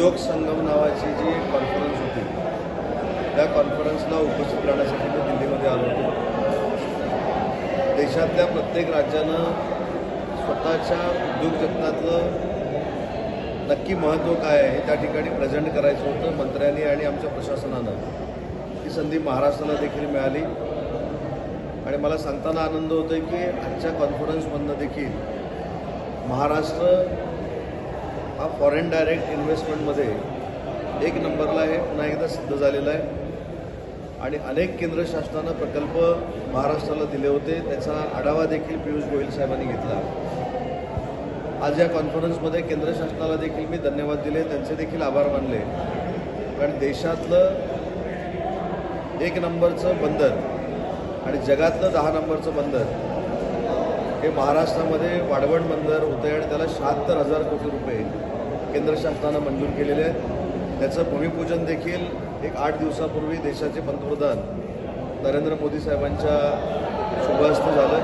उद्योग संगम नावाची जी कॉन्फरन्स होती त्या कॉन्फरन्सला उपस्थित राहण्यासाठी मी दिल्लीमध्ये आलो होतो. देशातल्या प्रत्येक राज्यानं स्वतःच्या उद्योग जगतातलं नक्की महत्त्व काय आहे हे त्या ठिकाणी प्रेझेंट करायचं होतं मंत्र्यांनी आणि आमच्या प्रशासनानं. ही संधी महाराष्ट्राला देखील मिळाली. आणि मला सांगताना आनंद होतो आहे की आजच्या कॉन्फरन्समधनं देखील महाराष्ट्र हा फॉरेन डायरेक्ट इन्व्हेस्टमेंटमध्ये एक नंबरला हे पुन्हा एकदा सिद्ध झालेलं आहे. आणि अनेक केंद्र शासनानं प्रकल्प महाराष्ट्राला दिले होते त्याचा आढावा देखील पियुष गोयल साहेबांनी घेतला. आज या कॉन्फरन्समध्ये केंद्र शासनाला देखील मी धन्यवाद दिले त्यांचे देखील आभार मानले. कारण देशातलं एक नंबरचं बंदर आणि जगातलं दहा नंबरचं बंदर हे महाराष्ट्रामध्ये वाढवण बंदर होतं आहे आणि त्याला शहात्तर हजार कोटी रुपये केंद्र शासनानं मंजूर केलेले आहेत. त्याचं भूमिपूजन देखील एक आठ दिवसापूर्वी देशाचे पंतप्रधान नरेंद्र मोदी साहेबांच्या शुभहस्ते झालं.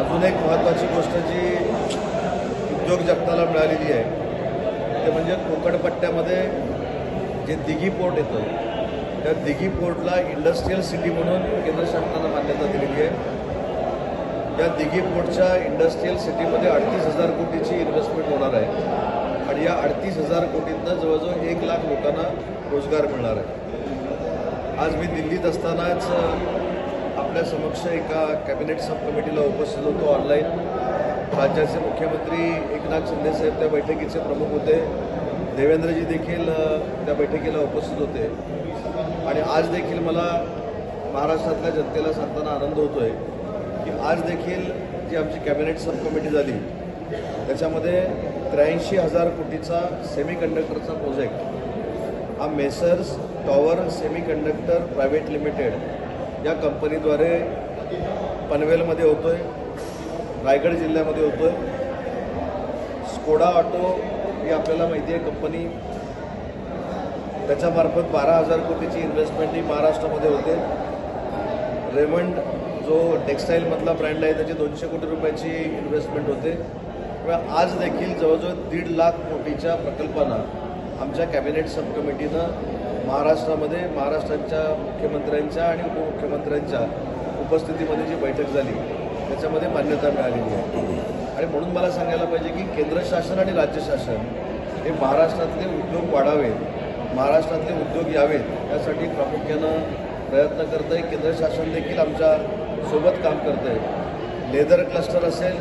अजून एक महत्त्वाची गोष्ट जी उद्योग जगताला मिळालेली आहे ते म्हणजे कोकणपट्ट्यामध्ये जे दिघी पोर्ट येतं त्या दिघी पोर्टला इंडस्ट्रीयल सिटी म्हणून केंद्र शासनानं मान्यता दिलेली आहे. या दिघी पोर्टच्या इंडस्ट्रीयल सिटीमध्ये अडतीस हजार कोटीची इन्व्हेस्टमेंट होणार आहे. आणि या अडतीस हजार कोटींना जवळजवळ एक लाख लोकांना रोजगार मिळणार आहे. आज मी दिल्लीत असतानाच आपल्या समक्ष एका कॅबिनेट सब कमिटीला उपस्थित होतो ऑनलाईन राज्याचे मुख्यमंत्री एकनाथ शिंदेसाहेब त्या बैठकीचे प्रमुख होते. देवेंद्रजी देखील त्या बैठकीला उपस्थित होते. आणि आज देखील मला महाराष्ट्रातल्या जनतेला सांगताना आनंद होतो आहे की आज देखील जी आमची कॅबिनेट सब कमिटी झाली त्याच्यामध्ये त्र्याऐंशी हजार कोटीचा सेमी कंडक्टरचा प्रोजेक्ट हा messrs tower semi conductor private limited या कंपनीद्वारे पनवेलमध्ये होतो आहे रायगड जिल्ह्यामध्ये होतो आहे स्कोडा ऑटो ही आपल्याला माहिती आहे कंपनी त्याच्यामार्फत बारा हजार कोटीची इन्व्हेस्टमेंट ही महाराष्ट्रामध्ये होते. रेमंड जो टेक्स्टाईलमधला ब्रँड आहे त्याची दोनशे कोटी रुपयाची इन्व्हेस्टमेंट होते. किंवा आज देखील जवळजवळ दीड लाख कोटीच्या प्रकल्पांना आमच्या कॅबिनेट सब कमिटीनं महाराष्ट्रामध्ये महाराष्ट्राच्या मुख्यमंत्र्यांच्या आणि उपमुख्यमंत्र्यांच्या उपस्थितीमध्ये जी बैठक झाली त्याच्यामध्ये मान्यता मिळालेली आहे. आणि म्हणून मला सांगायला पाहिजे की केंद्र शासन आणि राज्य शासन हे महाराष्ट्रातले उद्योग वाढावेत महाराष्ट्रातले उद्योग यावेत यासाठी प्रामुख्यानं प्रयत्न करत आहे केंद्र शासन देखील आमच्या सोबत काम करत आहे लेदर क्लस्टर असेल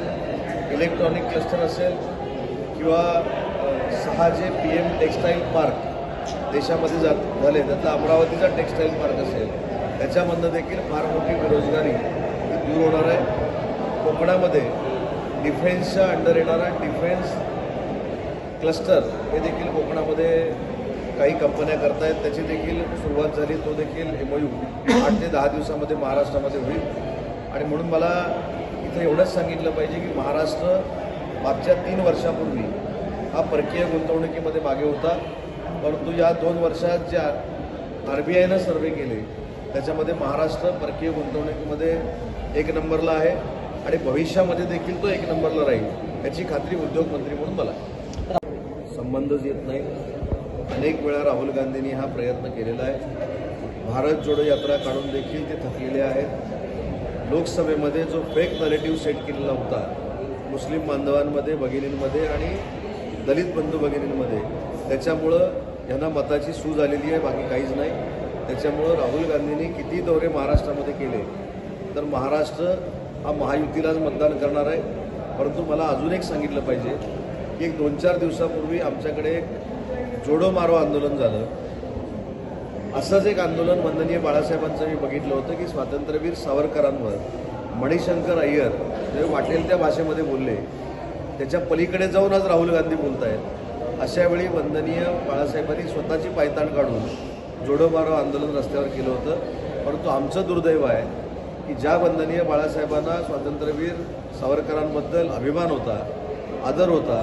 इलेक्ट्रॉनिक क्लस्टर असेल किंवा सहा J P M textile park देशामध्ये जात झाले त्यातला अमरावतीचा टेक्स्टाईल पार्क असेल त्याच्यामधनं देखील फार मोठी बेरोजगारी दूर होणार आहे. कोकणामध्ये डिफेन्सच्या अंडर येणारा डिफेन्स क्लस्टर हे देखील कोकणामध्ये काही कंपन्या करतायत त्याची देखील सुरुवात झाली तो देखील एम आठ ते दहा दिवसामध्ये महाराष्ट्रामध्ये होईल. आणि म्हणून मला इथं एवढंच सांगितलं पाहिजे की महाराष्ट्र मागच्या तीन वर्षापूर्वी हा परकीय गुंतवणुकीमध्ये मागे होता. परंतु या दोन वर्षात ज्या आर बी आयनं सर्वे केले त्याच्यामध्ये महाराष्ट्र परकीय गुंतवणुकीमध्ये एक नंबरला आहे आणि भविष्यामध्ये देखील तो एक नंबरला राहील याची खात्री उद्योगमंत्री म्हणून मला संबंधच येत नाही. अनेक वेळा राहुल गांधींनी हा प्रयत्न केलेला आहे. भारत जोडो यात्रा काढून देखील ते थकलेले आहेत. लोकसभेमध्ये जो फेक नरेटिव्ह सेट केलेला होता मुस्लिम बांधवांमध्ये भगिनींमध्ये आणि दलित बंधू भगिनींमध्ये त्याच्यामुळं यांना मताची सूज आलेली आहे बाकी काहीच नाही. त्याच्यामुळं राहुल गांधींनी किती दौरे महाराष्ट्रामध्ये केले तर महाराष्ट्र हा महायुतीलाच मतदान करणार आहे. परंतु मला अजून एक सांगितलं पाहिजे की एक दोन चार दिवसापूर्वी आमच्याकडे एक जोडो मारो आंदोलन झालं. असंच एक आंदोलन वंदनीय बाळासाहेबांचं मी बघितलं होतं की स्वातंत्र्यवीर सावरकरांवर मणिशंकर अय्यर जे वाटेल त्या भाषेमध्ये बोलले त्याच्या पलीकडे जाऊन आज राहुल गांधी बोलत आहेत अशावेळी वंदनीय बाळासाहेबांनी स्वतःची पायताण काढून जोडो मारो आंदोलन रस्त्यावर केलं होतं. परंतु आमचं दुर्दैव आहे की ज्या वंदनीय बाळासाहेबांना स्वातंत्र्यवीर सावरकरांबद्दल अभिमान होता आदर होता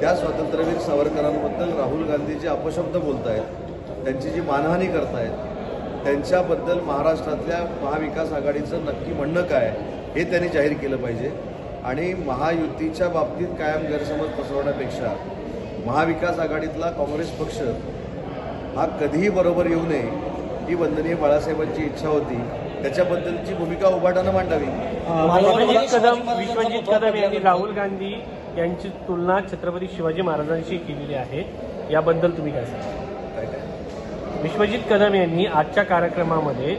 त्या स्वातंत्र्यवीर सावरकरांबद्दल राहुल गांधी जे अपशब्द बोलत आहेत त्यांची जी मानहानी करतायत त्यांच्याबद्दल महाराष्ट्रातल्या महाविकास आघाडीचं नक्की म्हणणं काय हे त्यांनी जाहीर केलं पाहिजे. आणि महायुतीच्या बाबतीत कायम गैरसमज पसरवण्यापेक्षा महाविकास आघाडीतला काँग्रेस पक्ष हा कधीही बरोबर येऊ नये ही वंदनीय बाळासाहेबांची इच्छा होती. त्याच्याबद्दलची भूमिका उभाटानं मांडावी. विश्वजित कदम विश्वजित कदम यांनी राहुल गांधी यांची तुलना छत्रपती शिवाजी महाराजांशी केलेली आहे. याबद्दल तुम्ही काय सांगा विश्वजित कदम यांनी आजच्या कार्यक्रमामध्ये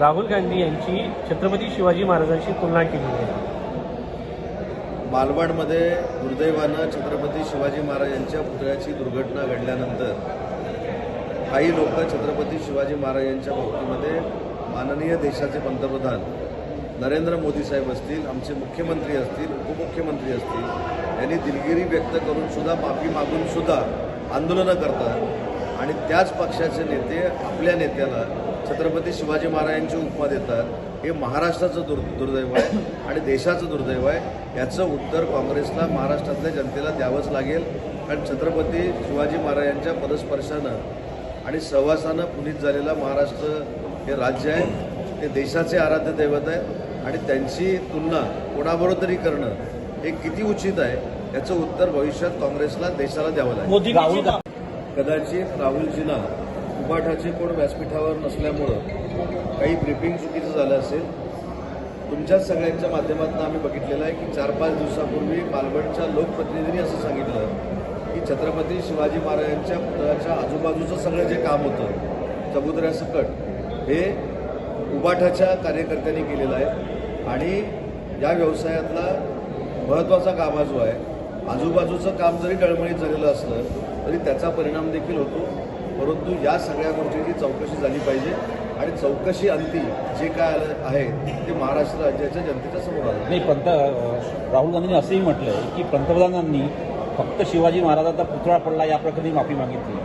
राहुल गांधी यांची छत्रपती शिवाजी महाराजांशी तुलना केलेली आहे. मालवणमध्ये दुर्दैवानं छत्रपती शिवाजी महाराज यांच्या पुतळ्याची दुर्घटना घडल्यानंतर काही लोक छत्रपती शिवाजी महाराज यांच्या बाबतीमध्ये माननीय देशाचे पंतप्रधान नरेंद्र मोदी साहेब असतील आमचे मुख्यमंत्री असतील उपमुख्यमंत्री असतील यांनी दिलगिरी व्यक्त करून सुद्धा माफी मागून सुद्धा आंदोलनं करतात. आणि त्याच पक्षाचे नेते आपल्या नेत्याला छत्रपती शिवाजी महाराजांची उपमा देतात. हे महाराष्ट्राचं दुर् दुर्दैव आहे आणि देशाचं दुर्दैव आहे. याचं उत्तर काँग्रेसला महाराष्ट्रातल्या जनतेला द्यावंच लागेल. कारण छत्रपती शिवाजी महाराजांच्या पदस्पर्शानं आणि सहवासानं पुनीत झालेला महाराष्ट्र हे राज्य आहे. ते देशाचे आराध्य दैवत आहे. आणि त्यांची तुलना कोणाबरोबर तरी करणं हे किती उचित आहे याचं उत्तर भविष्यात काँग्रेसला देशाला द्यावं लागेल. मोदी राहुल कदाचित राहुलजींना उबाठाचे कोण व्यासपीठावर नसल्यामुळं काही ब्रिफिंग चुकीचं झालं असेल. तुमच्याच सगळ्यांच्या माध्यमातून आम्ही बघितलेलं आहे की चार पाच दिवसापूर्वी मालवणच्या लोकप्रतिनिधींनी असं सांगितलं की छत्रपती शिवाजी महाराजांच्या पुतळ्याच्या आजूबाजूचं सगळं जे काम होतं समुद्रासकट हे उबाठाच्या कार्यकर्त्यांनी केलेलं आहे. आणि या व्यवसायातला महत्त्वाचा काम हा जो आहे आजूबाजूचं काम जरी डळमळीत झालेलं असलं तरी त्याचा परिणाम देखील होतो. परंतु या सगळ्या गोष्टीची चौकशी झाली पाहिजे आणि चौकशी अंती जे काय आलं आहे ते महाराष्ट्र राज्याच्या जनतेच्या समोर आलं. नाही पंत राहुल गांधींनी असंही म्हटलंय की पंतप्रधानांनी फक्त शिवाजी महाराजांचा पुतळा पडला या प्रकरणी माफी मागितली.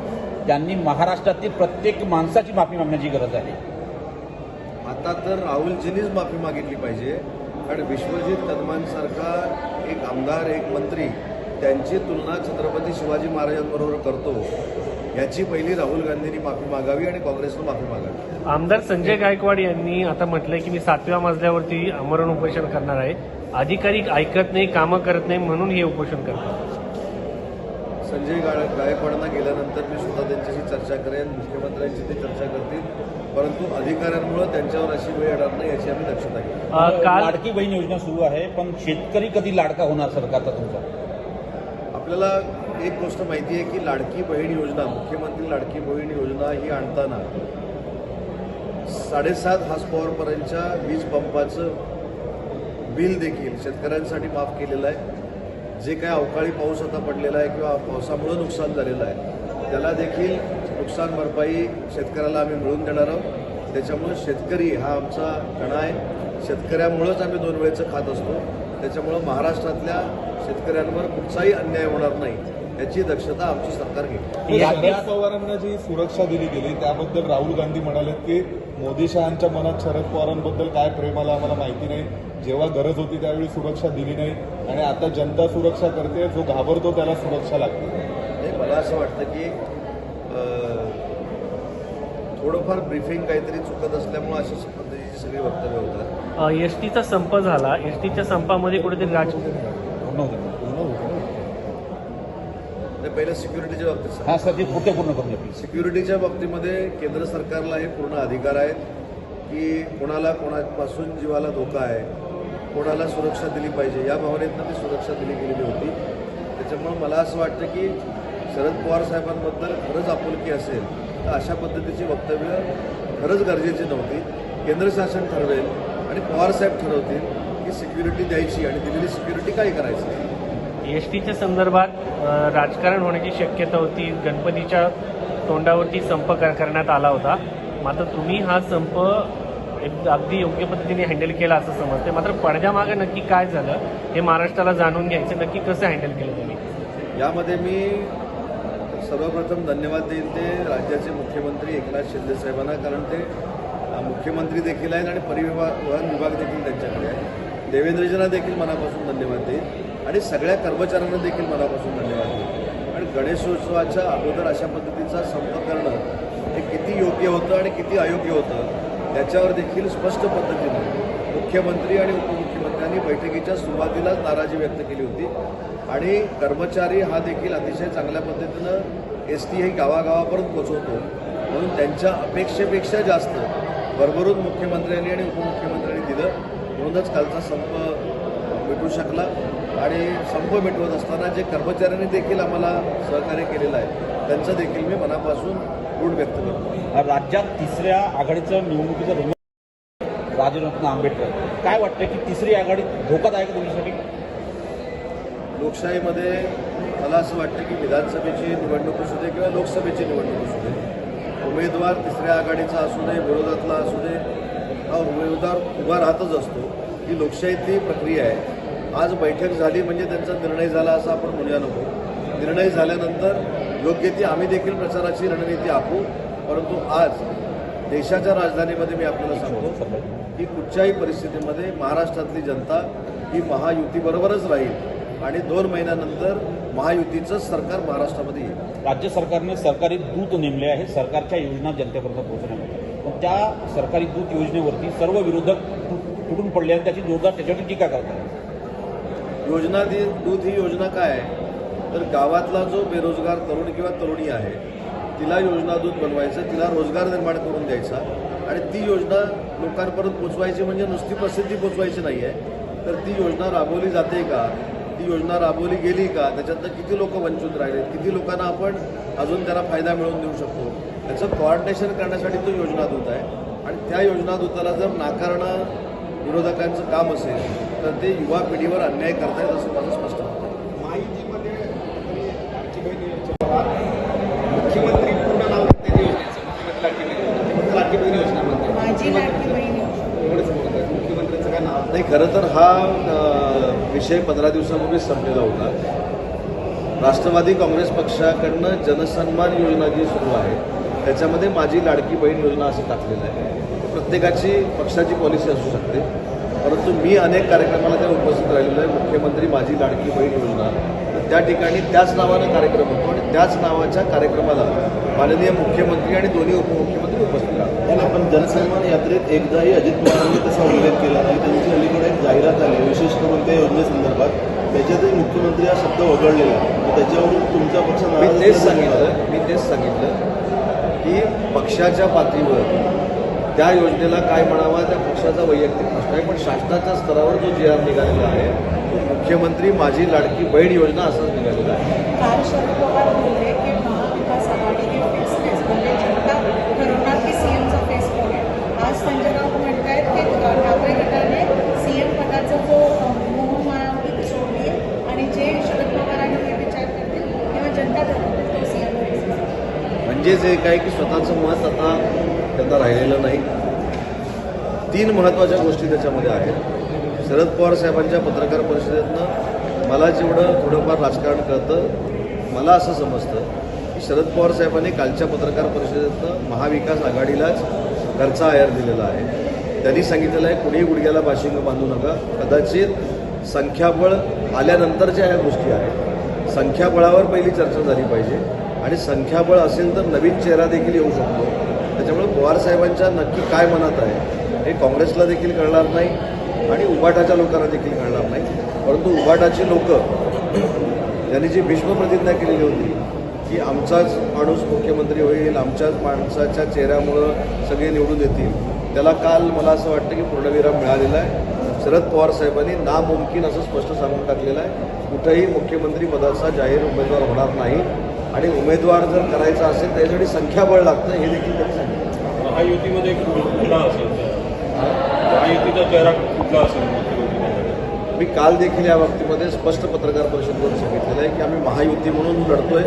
त्यांनी महाराष्ट्रातील प्रत्येक माणसाची माफी मागण्याची गरज आहे. आता तर राहुलजींनीच माफी मागितली पाहिजे. कारण विश्वजित कदमांसारखा एक आमदार एक मंत्री त्यांची तुलना छत्रपती शिवाजी महाराजांबरोबर करतो. याची पहिली राहुल गांधींनी माफी मागावी आणि काँग्रेसनं माफी मागावी. आमदार संजय गायकवाड यांनी आता म्हटलंय की मी सातव्या मजल्यावरती आमरण उपोषण करणार आहे. अधिकारी ऐकत नाही कामं करत नाही म्हणून हे उपोषण करतात. संजय गायकवाडांना गेल्यानंतर मी सुद्धा त्यांच्याशी चर्चा करेन. मुख्यमंत्र्यांशी ते चर्चा करतील. परंतु अधिकाऱ्यांमुळे त्यांच्यावर अशी वेळ येणार नाही याची आम्ही दक्षता घेऊ लाडकी बहीण योजना सुरू आहे पण शेतकरी कधी लाडका होणार सरकारचा तुमचा? आपल्याला एक गोष्ट माहिती आहे की लाडकी बहीण योजना मुख्यमंत्री लाडकी बहीण योजना ही आणताना साडेसात हार्स पॉवरपर्यंतच्या वीज पंपाचं बिल देखील शेतकऱ्यांसाठी माफ केलेलं आहे. जे काय अवकाळी पाऊस आता पडलेला आहे किंवा पावसामुळं नुकसान झालेलं आहे त्याला देखील नुकसान भरपाई शेतकऱ्याला आम्ही मिळवून देणार आहोत. त्याच्यामुळं शेतकरी हा आमचा कणा आहे. शेतकऱ्यामुळंच आम्ही दोन वेळेचं खात असतो. त्याच्यामुळं महाराष्ट्रातल्या शेतकऱ्यांवर कुठचाही अन्याय होणार नाही. याची दक्षता आमची सरकार घेईल. शरद पवारांना जी सुरक्षा दिली गेली त्याबद्दल राहुल गांधी म्हणाले की मोदी शहांच्या मनात शरद पवारांबद्दल काय प्रेम आलं आम्हाला माहिती नाही. जेव्हा गरज होती त्यावेळी सुरक्षा दिली नाही. आणि आता जनता सुरक्षा करते जो घाबरतो त्याला सुरक्षा लागते. हे मला असं वाटतं की थोडंफार ब्रीफिंग काहीतरी चुकत असल्यामुळं अशा पद्धतीची सगळी वक्तव्य होतात एस टीचा संप झाला. एस टीच्या संपामध्ये कुठेतरी राज पूर्ण होतं ते पहिलं सिक्युरिटीच्या बाबतीत. हा सर पूर्ण करून सिक्युरिटीच्या बाबतीमध्ये केंद्र सरकारला हे पूर्ण अधिकार आहेत की कोणाला कोणापासून जीवाला धोका आहे कोणाला सुरक्षा दिली पाहिजे या भावनेतनं ती सुरक्षा दिली गेलेली होती. त्याच्यामुळं मला असं वाटतं की शरद पवार साहेबांबद्दल खरंच आपुलकी असेल तर अशा पद्धतीची वक्तव्य खरंच गरजेची नव्हती. केंद्र शासन ठरवेल आणि पवार साहेब ठरवतील की सिक्युरिटी द्यायची आणि दिलेली सिक्युरिटी काय करायची. एस टीच्या संदर्भात राजकारण होण्याची शक्यता होती. गणपतीच्या तोंडावरती संप कर- करण्यात आला होता. मात्र तुम्ही हा संप एक अगदी योग्य पद्धतीने हँडल केला असं समजते मात्र पडद्यामागे नक्की काय झालं हे महाराष्ट्राला जाणून घ्यायचं नक्की कसं हँडल केलं तुम्ही? यामध्ये मी सर्वप्रथम धन्यवाद देईन ते राज्याचे मुख्यमंत्री एकनाथ शिंदे साहेबांना कारण ते मुख्यमंत्री देखील आहेत आणि परिवहन विभाग देखील त्यांच्याकडे आहे देवेंद्रजींना देखील मनापासून धन्यवाद देईन आणि सगळ्या कर्मचाऱ्यांना देखील मनापासून धन्यवाद देईन आणि गणेशोत्सवाच्या अगोदर अशा पद्धतीचा संप करणं हे किती योग्य होतं आणि किती अयोग्य होतं त्याच्यावर देखील स्पष्ट पद्धतीनं मुख्यमंत्री आणि उप यांनी बैठकीच्या सुरुवातीलाच नाराजी व्यक्त केली होती. आणि कर्मचारी हा देखील अतिशय चांगल्या पद्धतीनं एस टी ही गावागावापर्यंत पोहोचवतो. म्हणून त्यांच्या अपेक्षेपेक्षा जास्त भरभरून मुख्यमंत्र्यांनी आणि उपमुख्यमंत्र्यांनी दिलं. म्हणूनच कालचा संप मिटू शकला. आणि संप मिटवत असताना जे कर्मचाऱ्यांनी देखील आम्हाला सहकार्य केलेलं आहे त्यांचं देखील मी मनापासून गुण व्यक्त करतो. राज्यात तिसऱ्या आघाडीचं निवडणुकीचं राजरत्न आंबेडकर. काय वाटतं की तिसरी आघाडी धोकादायक आहे तुमच्यासाठी? लोकशाहीमध्ये मला असं वाटतं की विधानसभेची निवडणूक असू दे किंवा लोकसभेची निवडणूक असू दे उमेदवार तिसऱ्या आघाडीचा असू दे विरोधातला असू दे हा उमेदवार उभा राहतच असतो. ही लोकशाहीतली प्रक्रिया आहे. आज बैठक झाली म्हणजे त्यांचा निर्णय झाला असं आपण म्हणूया नको. निर्णय झाल्यानंतर योग्य ती आम्ही देखील प्रचाराची रणनीती आखू परंतु आज देशाच्या राजधानीमध्ये मी आपल्याला सांगतो की कुठच्याही परिस्थितीमध्ये महाराष्ट्रातली जनता ही महायुतीबरोबरच राहील. आणि दोन महिन्यानंतर महायुतीचंच सरकार महाराष्ट्रामध्ये येईल. राज्य सरकारने सरकारी दूत नेमले आहे सरकारच्या योजना जनतेपर्यंत पोहोचण्यामध्ये पण त्या सरकारी दूत योजनेवरती सर्व विरोधक तुटून पडले आणि त्याची जोरदार त्याच्यावरती टीका करतात योजना दी दूध ही योजना काय आहे? तर गावातला जो बेरोजगार तरुण किंवा तरुणी आहे तिला योजना दूध बनवायचं तिला रोजगार निर्माण करून द्यायचा आणि ती योजना लोकांपर्यंत पोचवायची म्हणजे नुसती प्रसिद्धी पोचवायची नाही आहे तर ती योजना राबवली जाते का? ती योजना राबवली गेली का? त्याच्यातनं किती लोक वंचित राहिले? किती लोकांना आपण अजून त्यांना फायदा मिळवून देऊ शकतो? त्याचं कॉर्डिनेशन करण्यासाठी तो योजना दूत आहे. आणि त्या योजना दूताला जर नाकारणं विरोधकांचं काम असेल तर ते युवा पिढीवर अन्याय करतायत असं माझं स्पष्ट मत आहे माहितीमध्ये लाडकी बहीण योजनेच्या मुख्यमंत्री पूर्ण नाव त्या योजनेचं मुख्यमंत्री लाडकी बहीण योजना म्हणते माझी लाडकी बहीण एवढंच बोलत आहे मुख्यमंत्र्यांचं काय नाव नाही खरं तर हा विषय पंधरा दिवसापूर्वी संपलेला होता. राष्ट्रवादी काँग्रेस पक्षाकडनं जनसन्मान योजना जी सुरू आहे त्याच्यामध्ये माझी लाडकी बहीण योजना असं टाकलेलं आहे. प्रत्येकाची पक्षाची पॉलिसी असू शकते परंतु मी अनेक कार्यक्रमाला त्या उपस्थित राहिलेलो आहे. मुख्यमंत्री माझी लाडकी बहीण योजना. तर त्या ठिकाणी त्याच नावानं कार्यक्रम होतो आणि त्याच नावाच्या कार्यक्रमाला माननीय मुख्यमंत्री आणि दोन्ही उपमुख्यमंत्री उपस्थित आणि आपण जनसन्मान यात्रेत एकदाही अजित पवारांनी तसा उल्लेख केला नाही. त्यांची अलीकडे एक जाहिरात आली. विशेष करून त्या योजनेसंदर्भात. त्याच्यातही मुख्यमंत्री हा शब्द वगळलेला त्याच्यावरून तुमचा पक्ष मी तेच सांगितलं. मी तेच सांगितलं की पक्षाच्या पातळीवर त्या योजनेला काय म्हणावा त्या पक्षाचा वैयक्तिक प्रश्न आहे. पण शासनाच्या स्तरावर जो जी आर निघालेला आहे तो मुख्यमंत्री माझी लाडकी बहीण योजना असाच निघालेला आहे काल शरद पवार बोलले की महाविकास आघाडी हे फिक्स फेस म्हणजे जनता ठरवणार की सीएमचा फेस कोण आहे आज संजय राऊत म्हणतायत की ठाकरे गटाने सीएम पदाचा जो मोहमाया होती ती सोडली आहे आणि जे शरद पवारांनी हे विचार करतील किंवा जनता ठरवतील तो सीएम एक आहे की स्वतःचं मत आता त्यांना राहिलेलं नाही. तीन महत्त्वाच्या गोष्टी त्याच्यामध्ये आहेत. शरद पवार साहेबांच्या पत्रकार परिषदेतनं मला जेवढं थोडंफार राजकारण कळतं मला असं समजतं की शरद पवार साहेबांनी कालच्या पत्रकार परिषदेतनं महाविकास आघाडीलाच घरचा आयर दिलेला आहे. त्यांनी सांगितलेलं आहे कुणीही गुडघ्याला बाशिंग बांधू नका. कदाचित संख्याबळ आल्यानंतरच्या ह्या गोष्टी आहेत. संख्याबळावर पहिली चर्चा झाली पाहिजे. आणि संख्याबळ असेल तर नवीन चेहरा देखील येऊ शकतो. त्याच्यामुळे पवार साहेबांच्या नक्की काय मनात आहे हे काँग्रेसला देखील कळणार नाही आणि उबाटाच्या लोकांना देखील कळणार नाही. परंतु उबाटाची लोक त्यांनी जी भीष्म प्रतिज्ञा केलेली होती की आमचाच माणूस मुख्यमंत्री होईल आमच्याच माणसाच्या चेहऱ्यामुळं सगळे निवडून येतील त्याला काल मला असं वाटतं की पूर्णविराम मिळालेला आहे. शरद पवार साहेबांनी नामुमकिन असं स्पष्ट सांगून टाकलेलं आहे कुठंही मुख्यमंत्री पदाचा जाहीर उमेदवार होणार नाही. आणि उमेदवार जर करायचा असेल त्याच्यासाठी संख्याबळ लागतं हे देखील त्यांनी सांगितलं. महायुतीमध्ये कुठला असेल महायुतीचा चेहरा कुठला असेल मी काल देखील या बाबतीमध्ये स्पष्ट पत्रकार परिषदेवर सांगितलेलं आहे की आम्ही महायुती म्हणून लढतोय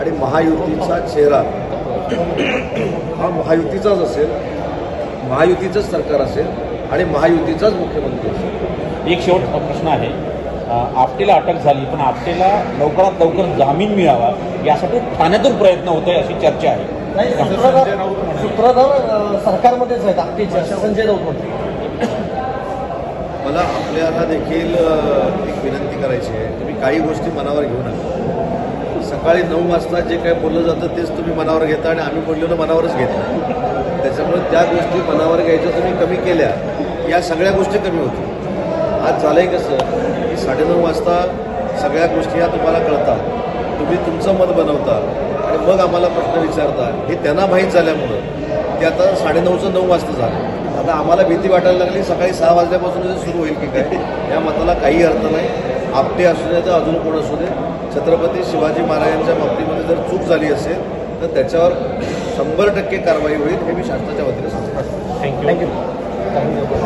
आणि महायुतीचा चेहरा हा महायुतीचाच असेल महायुतीचंच सरकार असेल आणि महायुतीचाच मुख्यमंत्री असेल. एक शेवट प्रश्न आहे. आपटेला अटक झाली पण आपटेला लवकरात लवकर जामीन मिळावा यासाठी ठाण्यातून प्रयत्न होत आहे अशी चर्चा आहे. नाही सूत्रधार सरकारमध्येच आहेत आपटेचे संजय राऊत म्हणते मला आपल्याला देखील एक विनंती करायची आहे. तुम्ही काही गोष्टी मनावर घेऊ नका. सकाळी नऊ वाजता जे काही बोललं जातं तेच तुम्ही मनावर घेता आणि आम्ही बोललेलं मनावरच घेता. त्याच्यामुळे त्या गोष्टी मनावर घ्यायच्या तुम्ही कमी केल्या. या सगळ्या गोष्टी कमी होतील. आज झालंय कसं की साडेनऊ वाजता सगळ्या गोष्टी ह्या तुम्हाला कळतात. तुम्ही तुमचं मत बनवता आणि मग आम्हाला प्रश्न विचारता. हे त्यांना माहीत झाल्यामुळं. ते आता साडेनऊचं नऊ वाजता झालं. आता आम्हाला भीती वाटायला लागली सकाळी सहा वाजल्यापासून जे सुरू होईल की काय या मताला काही अर्थ नाही. आपटे असू दे तर अजून कोण असू दे. छत्रपती शिवाजी महाराजांच्या बाबतीमध्ये जर चूक झाली असेल तर त्याच्यावर शंभर टक्के कारवाई होईल हे मी शासनाच्या वतीने सांगतो. Thank you thank you